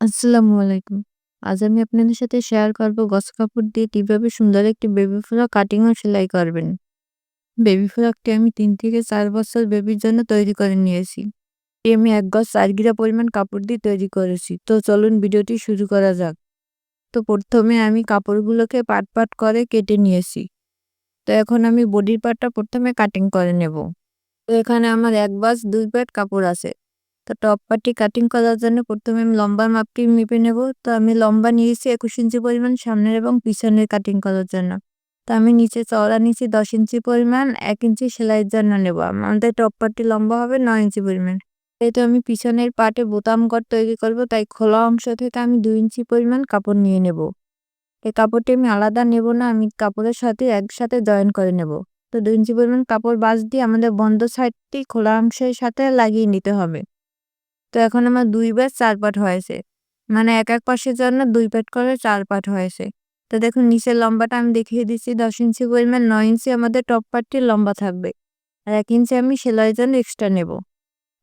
আসসালামু আলাইকুম। আজ আমি আপনাদের সাথে শেয়ার করব গস কাপড় দিয়ে কীভাবে সুন্দর একটি বেবি ফ্রক কাটিং ও সেলাই করবেন। বেবি ফ্রকটি আমি তিন থেকে চার বছর বেবির জন্য তৈরি করে নিয়েছি। এটি আমি এক গজ ৪ গিরা পরিমাণ কাপড় দিয়ে তৈরি করেছি। তো চলুন ভিডিওটি শুরু করা যাক। তো প্রথমে আমি কাপড়গুলোকে পাট, পাট করে কেটে নিয়েছি। তো এখন আমি বডির পার্টটা প্রথমে কাটিং করে নেব। তো এখানে আমার এক বাস দুই প্যাট কাপড় আছে। তো টপ পার্টটি কাটিং করার জন্য প্রথমে আমি লম্বা মাপটি মেপে নেব। তো আমি লম্বা নিয়েছি একুশ ইঞ্চি পরিমাণ, সামনের এবং পিছনের কাটিং করার জন্য। তো আমি নিচে চওড়া নিচে দশ ইঞ্চি পরিমাণ, এক ইঞ্চি সেলাইয়ের জন্য নেব। আমাদের টপ পার্টটি লম্বা হবে নয় ইঞ্চি পরিমাণ। যেহেতু আমি পিছনের পাটে বোতাম ঘর তৈরি করব। তাই খোলা অংশ থেকে আমি দুই ইঞ্চি পরিমাণ কাপড় নিয়ে নেব। এই কাপড়টি আমি আলাদা নেব না, আমি কাপড়ের সাথে একসাথে জয়েন করে নেব। তো দুই ইঞ্চি পরিমাণ কাপড় বাস দিয়ে আমাদের বন্ধ সাইডটি খোলা অংশের সাথে লাগিয়ে নিতে হবে। তো এখন আমার দুই ব্যাচ চার পাট হয়েছে। মানে এক এক পাশের জন্য দুই পাট করে চার পাট হয়েছে। তো দেখুন, নিচের লম্বাটা আমি দেখিয়ে দিচ্ছি। দশ ইঞ্চি পরিমাণ নয় ইঞ্চি আমাদের টপ পার্টটি লম্বা থাকবে। আর এক ইঞ্চি আমি সেলাইয়ের জন্য এক্সট্রা নেব।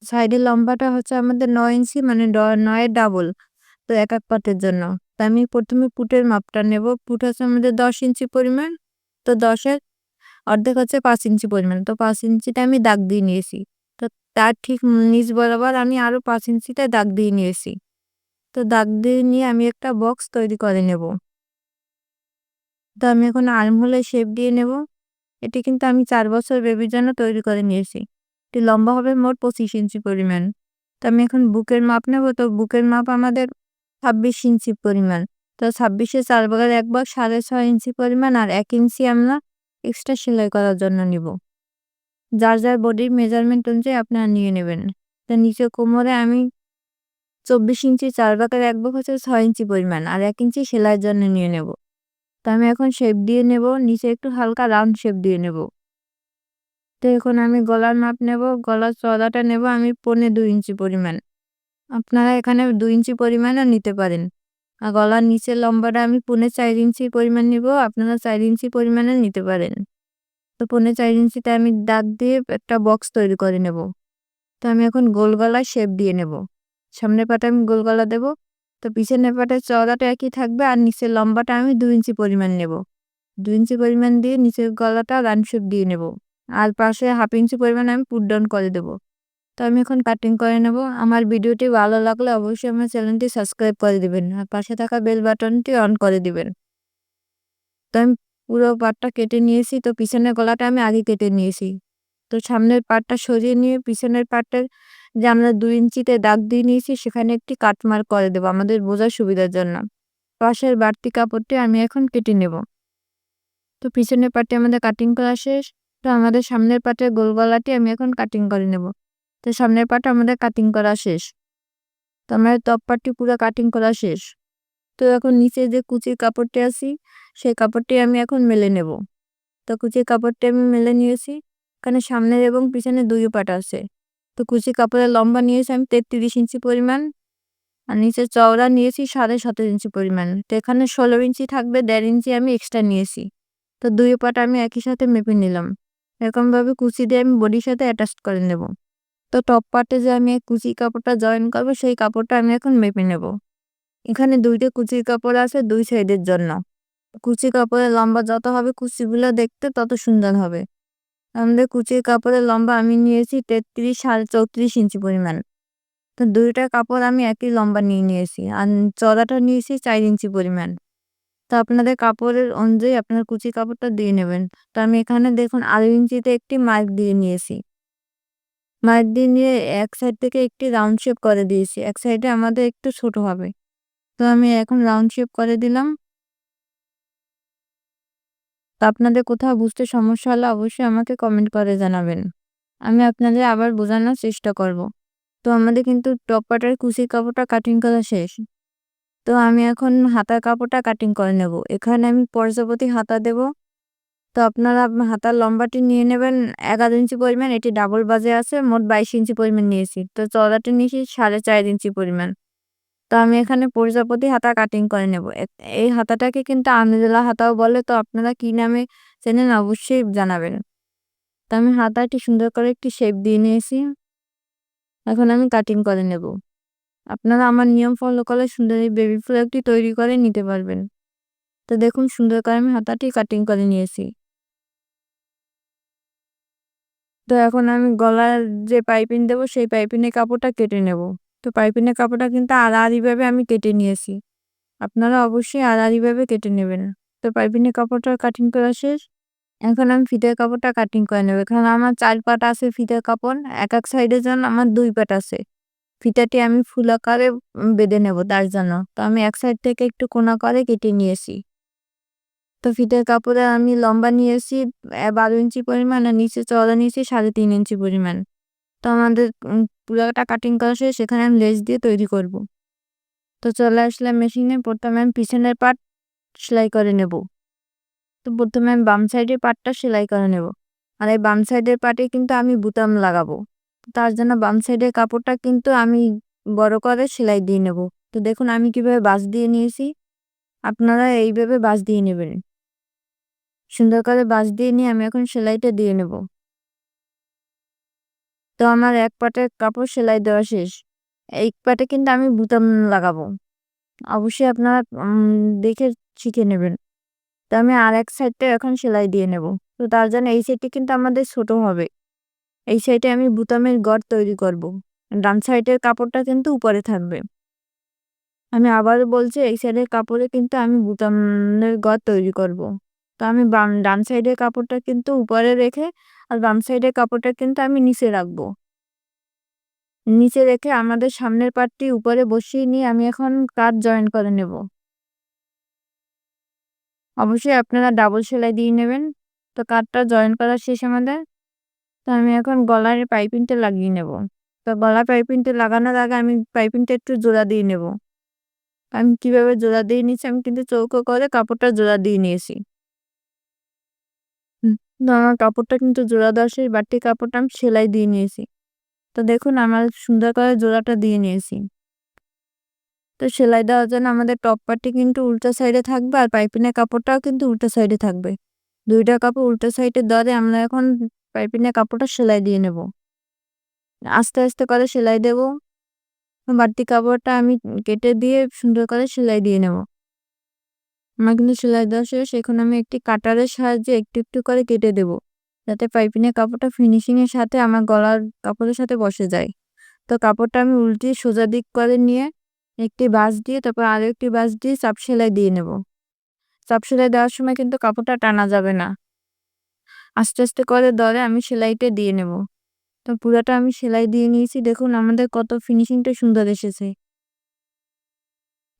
সাইডের লম্বাটা হচ্ছে আমাদের নয় ইঞ্চি মানে নয়ের ডাবল তো এক এক পাটের জন্য। তো আমি প্রথমে পুটের মাপটা নেব। পুট হচ্ছে আমাদের দশ ইঞ্চি পরিমাণ, তো দশের অর্ধেক হচ্ছে পাঁচ ইঞ্চি পরিমাণ। তো পাঁচ ইঞ্চিটা আমি দাগ দিয়ে নিয়েছি। তার ঠিক নিচ বরাবর আমি আরও পাঁচ ইঞ্চিতে দাগ দিয়ে নিয়েছি। তো দাগ দিয়ে নিয়ে আমি একটা বক্স তৈরি করে নেব। তো আমি এখন আর্মহোলের শেপ দিয়ে নেব। এটি কিন্তু আমি চার বছর বেবির জন্য তৈরি করে নিয়েছি। এটি লম্বা হবে মোট পঁচিশ ইঞ্চি পরিমাণ। তো আমি এখন বুকের মাপ নেব। তো বুকের মাপ আমাদের ছাব্বিশ ইঞ্চি পরিমাণ। তো ছাব্বিশে চার ভাগের এক ভাগ সাড়ে ছয় ইঞ্চি পরিমাণ আর এক ইঞ্চি আমরা এক্সট্রা সেলাই করার জন্য নিব। যার যার বডির মেজারমেন্ট অনুযায়ী আপনারা নিয়ে নেবেন। তো নিচে কোমরে আমি চব্বিশ ইঞ্চি, চার ভাগের এক ভাগ হচ্ছে ছয় ইঞ্চি পরিমাণ আর এক ইঞ্চি সেলাইয়ের জন্য নিয়ে নেব। তো আমি এখন শেপ দিয়ে নেব, নিচে একটু হালকা রাউন্ড শেপ দিয়ে নেব। তো এখন আমি গলার মাপ নেব, গলার চওড়াটা নেব আমি পনে দুই ইঞ্চি পরিমাণ। আপনারা এখানে দুই ইঞ্চি পরিমাণও নিতে পারেন। আর গলার নিচের লম্বাটা আমি পনে চার ইঞ্চি পরিমাণ নিব, আপনারা চার ইঞ্চি পরিমাণে নিতে পারেন। তো পনে চার ইঞ্চিতে আমি দাগ দিয়ে একটা বক্স তৈরি করে নেব। তো আমি এখন গোল গলায় শেপ দিয়ে নেব। সামনের পাটা আমি গোল গলা দেব। তো পিছনের পাটের চওড়াটা একই থাকবে আর নিচের লম্বাটা আমি দু ইঞ্চি পরিমাণ নেব। দু ইঞ্চি পরিমাণ দিয়ে নিচের গলাটা রান শেপ দিয়ে নেব। আর পাশে হাফ ইঞ্চি পরিমাণ আমি পুট ডাউন করে দেব। তো আমি এখন কাটিং করে নেব। আমার ভিডিওটি ভালো লাগলে অবশ্যই আমার চ্যানেলটি সাবস্ক্রাইব করে দিবেন। আর পাশে থাকা বেল বাটনটি অন করে দিবেন। তো আমি পুরো পাটটা কেটে নিয়েছি। তো পিছনের গলাটা আমি আগে কেটে নিয়েছি। তো সামনের পাটটা সরিয়ে নিয়ে পিছনের পাটটার যে আমরা দুই ইঞ্চিতে দাগ দিয়ে নিয়েছি, সেখানে একটি কাটমার করে দেবো আমাদের বোঝার সুবিধার জন্য। পাশের বাড়তি কাপড়টি আমি এখন কেটে নেব। তো পিছনের পাটে আমাদের কাটিং করা শেষ। তো আমাদের সামনের পাটের গোল গলাটি আমি এখন কাটিং করে নেব। তো সামনের পাটটা আমাদের কাটিং করা শেষ। তো আমাদের টপ পাটটি পুরো কাটিং করা শেষ। তো এখন নিচে যে কুচির কাপড়টি আছি, সেই কাপড়টি আমি এখন মেলে নেব। তো কুচির কাপড়টি আমি মেলে নিয়েছি, এখানে সামনের এবং পিছনে দুই পাট আছে। তো কুচি কাপড়ের লম্বা নিয়েছি আমি তেত্রিশ ইঞ্চি পরিমাণ, আর নিচে চওড়া নিয়েছি সাড়ে সতেরো ইঞ্চি পরিমাণ। তো এখানে ষোলো ইঞ্চি থাকবে, দেড় ইঞ্চি আমি এক্সট্রা নিয়েছি। তো দুই পাট আমি একই সাথে মেপে নিলাম। এরকমভাবে কুচি দিয়ে আমি বডির সাথে অ্যাটাচ করে নেব। তো টপ পার্টে যে আমি কুচি কাপড়টা জয়েন করব, সেই কাপড়টা আমি এখন মেপে নেব। এখানে দুইটা কুচির কাপড় আছে দুই সাইডের জন্য। কুচি কাপড়ের লম্বা যত হবে কুচিগুলো দেখতে তত সুন্দর হবে। আমাদের কুচির কাপড়ের লম্বা আমি নিয়েছি তেত্রিশ সাড়ে চৌত্রিশ ইঞ্চি পরিমাণ। তো দুইটা কাপড় আমি একই লম্বা নিয়ে নিয়েছি আর চড়াটা নিয়েছি চার ইঞ্চি পরিমাণ। তো আপনাদের কাপড়ের অনুযায়ী আপনার কুচি কাপড়টা দিয়ে নেবেন। তো আমি এখানে দেখুন আড়াই ইঞ্চিতে একটি মার্ক দিয়ে নিয়েছি। মার্ক দিয়ে নিয়ে এক সাইড থেকে একটি রাউন্ড শেপ করে দিয়েছি। এক সাইডে আমাদের একটু ছোট হবে। তো আমি এখন রাউন্ড শেপ করে দিলাম। তো আপনাদের কোথাও বুঝতে সমস্যা হলে অবশ্যই আমাকে কমেন্ট করে জানাবেন। আমি আপনাদের আবার বোঝানোর চেষ্টা করব। তো আমাদের কিন্তু টপ পাটার কুচির কাপড়টা কাটিং করা শেষ। তো আমি এখন হাতার কাপড়টা কাটিং করে নেব। এখানে আমি পর্যাপতি হাতা দেব। তো আপনারা হাতার লম্বাটি নিয়ে নেবেন এগারো ইঞ্চি পরিমাণ, এটি ডাবল বাজে আছে, মোট বাইশ ইঞ্চি পরিমাণ নিয়েছি। তো চওড়াটি নিয়েছি সাড়ে চার ইঞ্চি পরিমাণ। তো আমি এখানে প্রজাপতি হাতা কাটিং করে নেব। এই হাতাটাকে কিন্তু আমেজলা হাতাও বলে, তো আপনারা কি নামে চেনেন অবশ্যই জানাবেন। তো আমি হাতাটি সুন্দর করে একটি শেপ দিয়ে নিয়েছি। এখন আমি কাটিং করে নেব। আপনারা আমার নিয়ম ফলো করলে সুন্দর এই বেবি ফ্রকটি তৈরি করে নিতে পারবেন। তো দেখুন, সুন্দর করে আমি হাতাটি কাটিং করে নিয়েছি। তো এখন আমি গলার যে পাইপিং দেবো, সেই পাইপিনের কাপড়টা কেটে নেব। তো পাইপিনের কাপড়টা কিন্তু আড়াআড়িভাবে আমি কেটে নিয়েছি। আপনারা অবশ্যই আড়াআড়িভাবে কেটে নেবেন। তো পাইপিনের কাপড়টা কাটিং করা শেষ। এখন আমি ফিতের কাপড়টা কাটিং করে নেব। এখানে আমার চার পাট আছে ফিতের কাপড়। এক এক সাইডের জন্য আমার দুই পাট আছে। ফিতাটি আমি ফুল আকারে বেঁধে নেব তার জন্য। তো আমি এক সাইড থেকে একটু কোনা করে কেটে নিয়েছি। তো ফিতের কাপড়ে আমি লম্বা নিয়েছি বারো ইঞ্চি পরিমাণ আর নিচে চওড়া নিয়েছি সাড়ে তিন ইঞ্চি পরিমাণ। তো আমাদের পুরাটা কাটিং করা শেষ, সেখানে আমি লেস দিয়ে তৈরি করব। তো চলে আসলাম মেশিনে প্রথমে আমি পিছনের পাট সেলাই করে নেব। তো প্রথমে আমি বাম সাইডের পাটটা সেলাই করে নেব। আর এই বাম সাইডের পাটে কিন্তু আমি বুতাম লাগাবো। তার জন্য বাম সাইডের কাপড়টা কিন্তু আমি বড় করে সেলাই দিয়ে নেব। তো দেখুন, আমি কীভাবে বাস দিয়ে নিয়েছি। আপনারা এইভাবে বাস দিয়ে নেবেন। সুন্দর করে বাস দিয়ে নিয়ে আমি এখন সেলাইটা দিয়ে নেব। তো আমার এক পাটের কাপড় সেলাই দেওয়া শেষ। এই পাটে কিন্তু আমি বুতাম লাগাবো। অবশ্যই আপনারা দেখে শিখে নেবেন। তো আমি আর এক সাইডটা এখন সেলাই দিয়ে নেব। তো তার জন্য এই সাইডটি কিন্তু আমাদের ছোট হবে। এই সাইডে আমি বুতামের গড় তৈরি করব। ডান সাইডের কাপড়টা কিন্তু উপরে থাকবে। আমি আবার বলছি, এই সাইডের কাপড়ে কিন্তু আমি বুতামের গড় তৈরি করব। তো আমি বাম, ডান সাইডের কাপড়টা কিন্তু উপরে রেখে আর বাম সাইডের কাপড়টা কিন্তু আমি নিচে রাখব। নিচে রেখে আমাদের সামনের পাটটি উপরে বসিয়ে নিয়ে আমি এখন কাট জয়েন করে নেব। অবশ্যই আপনারা ডাবল সেলাই দিয়ে নেবেন। তো কাটটা জয়েন করা শেষ আমাদের। তো আমি এখন গলার পাইপিংটা লাগিয়ে নেব। তো গলা পাইপিংটা লাগানোর আগে আমি পাইপিংটা একটু জোড়া দিয়ে নেব। আমি কীভাবে জোড়া দিয়ে নিয়েছি আমি কিন্তু চৌকো করে কাপড়টা জোড়া দিয়ে নিয়েছি। আমার কাপড়টা কিন্তু জোড়া দেওয়া শেষ বাড়তি কাপড়টা আমি সেলাই দিয়ে নিয়েছি। তো দেখুন, আমার সুন্দর করে জোড়াটা দিয়ে নিয়েছি। তো সেলাই দেওয়ার জন্য আমাদের টপ পার্টি কিন্তু উল্টো সাইডে থাকবে আর পাইপিনের কাপড়টাও কিন্তু উল্টো সাইডে থাকবে। দুইটা কাপড় উল্টো সাইডে দরে আমরা এখন পাইপিনের কাপড়টা সেলাই দিয়ে নেব। আস্তে আস্তে করে সেলাই দেব। বাড়তি কাপড়টা আমি কেটে দিয়ে সুন্দর করে সেলাই দিয়ে নেব। কিন্তু সেলাই দেওয়া শেষ, এখন আমি একটি কাটারের সাহায্যে একটু একটু করে কেটে দেব, যাতে পাইপিনের কাপড়টা ফিনিশিংয়ের সাথে আমার গলার কাপড়ের সাথে বসে যায়। তো কাপড়টা আমি উল্টিয়ে সোজা দিক করে নিয়ে একটি বাস দিয়ে, তারপর আরও একটি বাস দিয়ে চাপ সেলাই দিয়ে নেব। চাপ সেলাই দেওয়ার সময় কিন্তু কাপড়টা টানা যাবে না। আস্তে আস্তে করে দরে আমি সেলাইটা দিয়ে নেব। তো পুরাটা আমি সেলাই দিয়ে নিয়েছি, দেখুন আমাদের কত ফিনিশিংটা সুন্দর এসেছে।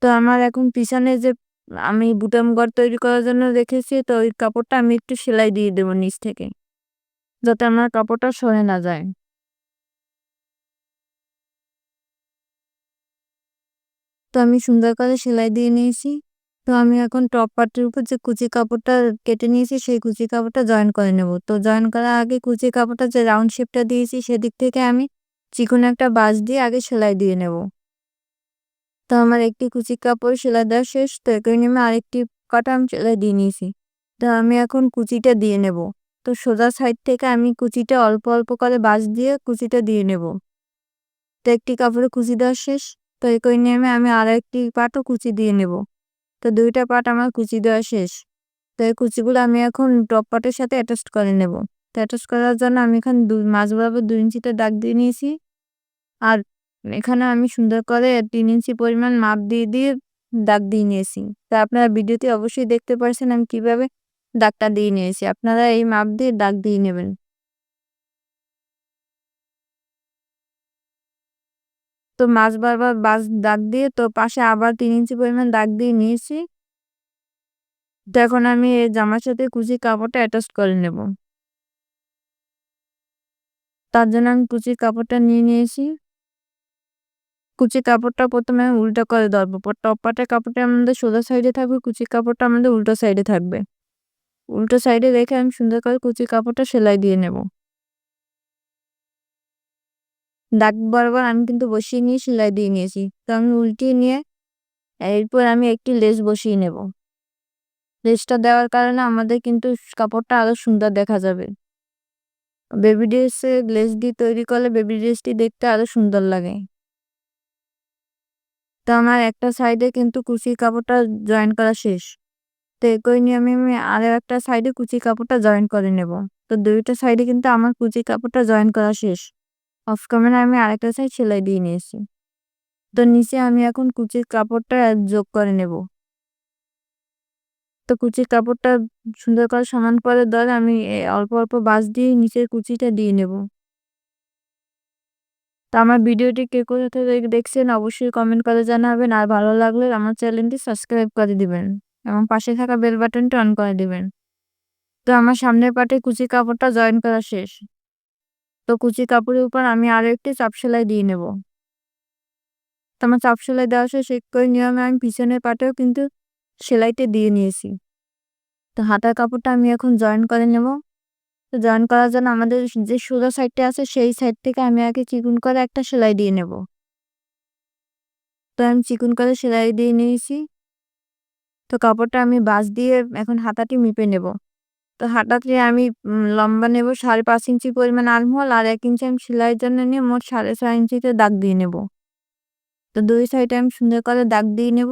তো আমার এখন পিছনে যে আমি বুটাম ঘর তৈরি করার জন্য রেখেছি, তো ওই কাপড়টা আমি একটু সেলাই দিয়ে দেবো নিচ থেকে, যাতে আমার কাপড়টা সরে না যায়। তো আমি সুন্দর করে সেলাই দিয়ে নিয়েছি, তো আমি এখন টপ পার্টের উপর যে কুচি কাপড়টা কেটে নিয়েছি, সেই কুচি কাপড়টা জয়েন করে নেব। তো জয়েন করার আগে কুচি কাপড়টা যে রাউন্ড শেপটা দিয়েছি, সেদিক থেকে আমি চিকন একটা বাঁশ দিয়ে আগে সেলাই দিয়ে নেব। তো আমার একটি কুচি কাপড় সেলাই দেওয়া শেষ, তো একে নেমে আরেকটি কাটা আমি সেলাই দিয়ে নিয়েছি। তো আমি এখন কুচিটা দিয়ে নেব। তো সোজা সাইড থেকে আমি কুচিটা অল্প অল্প করে বাস দিয়ে কুচিটা দিয়ে নেব। তো একটি কাপড়ে কুচি দেওয়া শেষ, তো একই নেমে আমি আর একটি পাটও কুচি দিয়ে নেব। তো দুইটা পাট আমার কুচি দেওয়া শেষ। তো এই কুচিগুলো আমি এখন টপ পাটের সাথে অ্যাটাচ করে নেব। তো অ্যাটাচ করার জন্য আমি এখানে মাছ বরাবর দুই ইঞ্চিতে দাগ দিয়ে নিয়েছি। আর এখানে আমি সুন্দর করে তিন ইঞ্চি পরিমাণ মাপ দিয়ে দিয়ে দাগ দিয়ে নিয়েছি। তা আপনারা ভিডিওতে অবশ্যই দেখতে পারছেন আমি কীভাবে দাগটা দিয়ে নিয়েছি। আপনারা এই মাপ দিয়ে দাগ দিয়ে নেবেন। তো মাছ বারবার বাস দাগ দিয়ে, তো পাশে আবার তিন ইঞ্চি পরিমাণ দাগ দিয়ে নিয়েছি। তো এখন আমি এই জামার সাথে কুচি কাপড়টা অ্যাটাচ করে নেব। তার জন্য আমি কুচির কাপড়টা নিয়ে নিয়েছি। কুচি কাপড়টা প্রথমে উল্টো করে ধরবো। টপ পাটের কাপড়টা আমাদের সোজা সাইডে থাকবে, কুচি কাপড়টা আমাদের উল্টো সাইডে থাকবে। উল্টো সাইডে রেখে আমি সুন্দর করে কুচি কাপড়টা সেলাই দিয়ে নেব। দাগ বরাবর আমি কিন্তু বসিয়ে নিয়ে সেলাই দিয়ে নিয়েছি। তো আমি উল্টিয়ে নিয়ে এরপর আমি একটি লেস বসিয়ে নেব। লেসটা দেওয়ার কারণে আমাদের কিন্তু কাপড়টা আরও সুন্দর দেখা যাবে। বেবি ড্রেসে লেস দিয়ে তৈরি করলে বেবি ড্রেসটি দেখতে আরও সুন্দর লাগে। তো আমার একটা সাইডে কিন্তু কুচির কাপড়টা জয়েন করা শেষ। তো একই নিয়মে আমি আরও একটা সাইডে কুচি কাপড়টা জয়েন করে নেব। তো দুইটা সাইডে কিন্তু আমার কুচি কাপড়টা জয়েন করা শেষ। অফ ক্যামেরা আমি আরেকটা সাইড সেলাই দিয়ে নিয়েছি। তো নিচে আমি এখন কুচির কাপড়টা যোগ করে নেব। তো কুচির কাপড়টা সুন্দর করে সমান করে ধরে আমি অল্প অল্প বাস দিয়ে নিচের কুচিটা দিয়ে নেব। তো আমার ভিডিওটি কে কোথা থেকে দেখছেন অবশ্যই কমেন্ট করে জানাবেন। আর ভালো লাগলে আমার চ্যানেলটি সাবস্ক্রাইব করে দিবেন এবং পাশে থাকা বেল বাটনটি অন করে দিবেন। তো আমার সামনের পাটে কুচি কাপড়টা জয়েন করা শেষ। তো কুচি কাপড়ের উপর আমি আরও একটি চাপ সেলাই দিয়ে নেব। তো আমার চাপ সেলাই দেওয়া শেষ একই নিয়মে আমি পিছনের পাটেও কিন্তু সেলাইতে দিয়ে নিয়েছি। তো হাতার কাপড়টা আমি এখন জয়েন করে নেব। জয়েন করার জন্য আমাদের যে সোজা সাইডটা আছে, সেই সাইড থেকে আমি আগে চিকুন করে একটা সেলাই দিয়ে নেব। তো আমি চিকুন করে সেলাই দিয়ে নিয়েছি। তো কাপড়টা আমি বাস দিয়ে এখন হাতাটি মেপে নেব। তো হাতাতে আমি লম্বা নেব সাড়ে পাঁচ ইঞ্চি পরিমাণ আর্মহল আর এক ইঞ্চি আমি সেলাইয়ের জন্য নিয়ে মোট সাড়ে ছয় ইঞ্চিতে দাগ দিয়ে নেব। তো দুই সাইডে আমি সুন্দর করে দাগ দিয়ে নেব।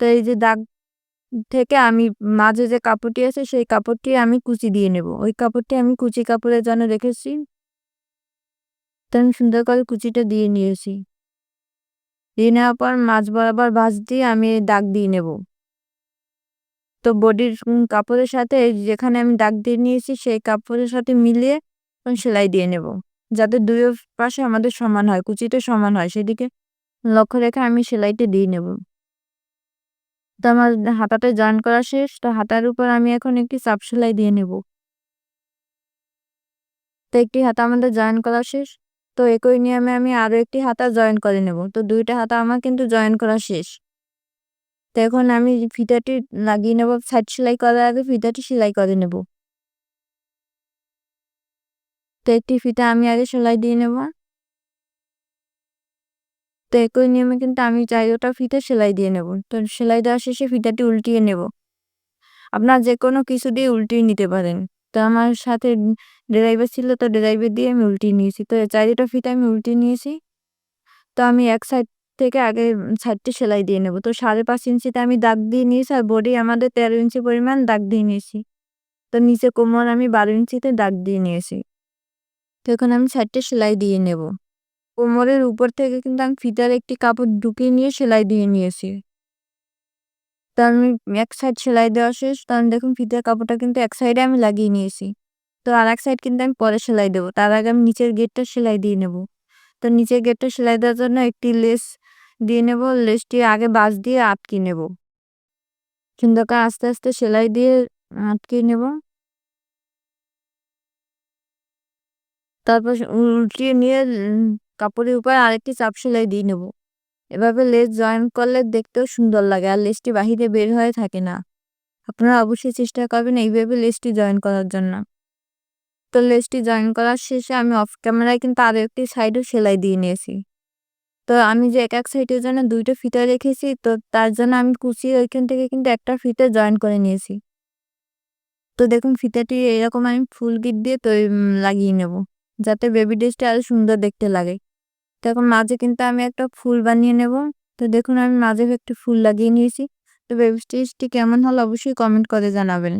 তো এই যে দাগ থেকে আমি মাঝে যে কাপড়টি আছে, সেই কাপড়টি আমি কুচি দিয়ে নেব। ওই কাপড়টি আমি কুচি কাপড়ের জন্য রেখেছি। তো আমি সুন্দর করে কুচিটা দিয়ে নিয়েছি। দিয়ে নেওয়ার পর মাছ বরাবর ভাঁজ দিয়ে আমি দাগ দিয়ে নেব। তো বডির কাপড়ের সাথে যেখানে আমি দাগ দিয়ে নিয়েছি, সেই কাপড়ের সাথে মিলিয়ে সেলাই দিয়ে নেব। যাতে দুই পাশে আমাদের সমান হয়, কুচিটা সমান হয়। সেদিকে লক্ষ্য রেখে আমি সেলাইটা দিয়ে নেব। তো আমার হাতাটা জয়েন করা শেষ, তো হাতার উপর আমি এখন একটি চাপ সেলাই দিয়ে নেব। তো একটি হাতা আমাদের জয়েন করা শেষ, তো একই নিয়মে আমি আরও একটি হাতা জয়েন করে নেব। তো দুইটা হাতা আমার কিন্তু জয়েন করা শেষ। তো এখন আমি ফিতাটি লাগিয়ে নেব সাইড সেলাই করার আগে ফিতাটি সেলাই করে নেব। তো একটি ফিতা আমি আগে সেলাই দিয়ে নেব। তো একই নিয়মে কিন্তু আমি চাই ওটা ফিতে সেলাই দিয়ে নেব। তো সেলাই দেওয়া শেষে ফিতাটি উল্টিয়ে নেব। আপনার যে কোনো কিছু দিয়ে উল্টিয়ে নিতে পারেন। তো আমার সাথে ড্রাইভার ছিল, তো ড্রাইভার দিয়ে আমি উল্টিয়ে নিয়েছি। তো চারিটা ফিতে আমি উল্টিয়ে নিয়েছি। তো আমি এক সাইড থেকে আগে সাইডটি সেলাই দিয়ে নেব। তো সাড়ে পাঁচ ইঞ্চিতে আমি দাগ দিয়ে নিয়েছি আর বডি আমাদের তেরো ইঞ্চি পরিমাণ দাগ দিয়ে নিয়েছি। তো নিচে কোমর আমি বারো ইঞ্চিতে দাগ দিয়ে নিয়েছি। তো এখন আমি সাইডটা সেলাই দিয়ে নেব। কোমরের উপর থেকে কিন্তু আমি ফিতার একটি কাপড় ঢুকিয়ে নিয়ে সেলাই দিয়ে নিয়েছি। তো আমি এক সাইড সেলাই দেওয়া শেষ তখন দেখুন ফিতার কাপড়টা কিন্তু এক সাইডে আমি লাগিয়ে নিয়েছি। তো আর এক সাইড কিন্তু আমি পরে সেলাই দেবো। তার আগে আমি নিচের গেটটা সেলাই দিয়ে নেব। তো নিচের গেটটা সেলাই দেওয়ার জন্য একটি লেস দিয়ে নেব। লেসটি আগে বাস দিয়ে আটকে নেব। সুন্দর করে আস্তে আস্তে সেলাই দিয়ে আটকে নেব। তারপর উল্টিয়ে নিয়ে কাপড়ের উপর আরেকটি চাপ সেলাই দিয়ে নেব। এভাবে লেস জয়েন করলে দেখতেও সুন্দর লাগে আর লেসটি বাহিরে বের হয়ে থাকে না। আপনারা অবশ্যই চেষ্টা করবেন এইভাবে লেসটি জয়েন করার জন্য। তো লেসটি জয়েন করার শেষে আমি অফ ক্যামেরায় কিন্তু আরও একটি সাইডও সেলাই দিয়ে নিয়েছি। তো আমি যে এক এক সাইডের জন্য দুইটা ফিতা রেখেছি, তো তার জন্য আমি কুচিয়ে ওইখান থেকে কিন্তু একটা ফিতে জয়েন করে নিয়েছি। তো দেখুন ফিতাটি এরকম আমি ফুল গিট দিয়ে তো লাগিয়ে নেব, যাতে বেবি ড্রেসটা আরও সুন্দর দেখতে লাগে। তো এখন মাঝে কিন্তু আমি একটা ফুল বানিয়ে নেব। তো দেখুন, আমি মাঝে একটু ফুল লাগিয়ে নিয়েছি। তো বেবি স্টেজটি কেমন হলো অবশ্যই কমেন্ট করে জানাবেন।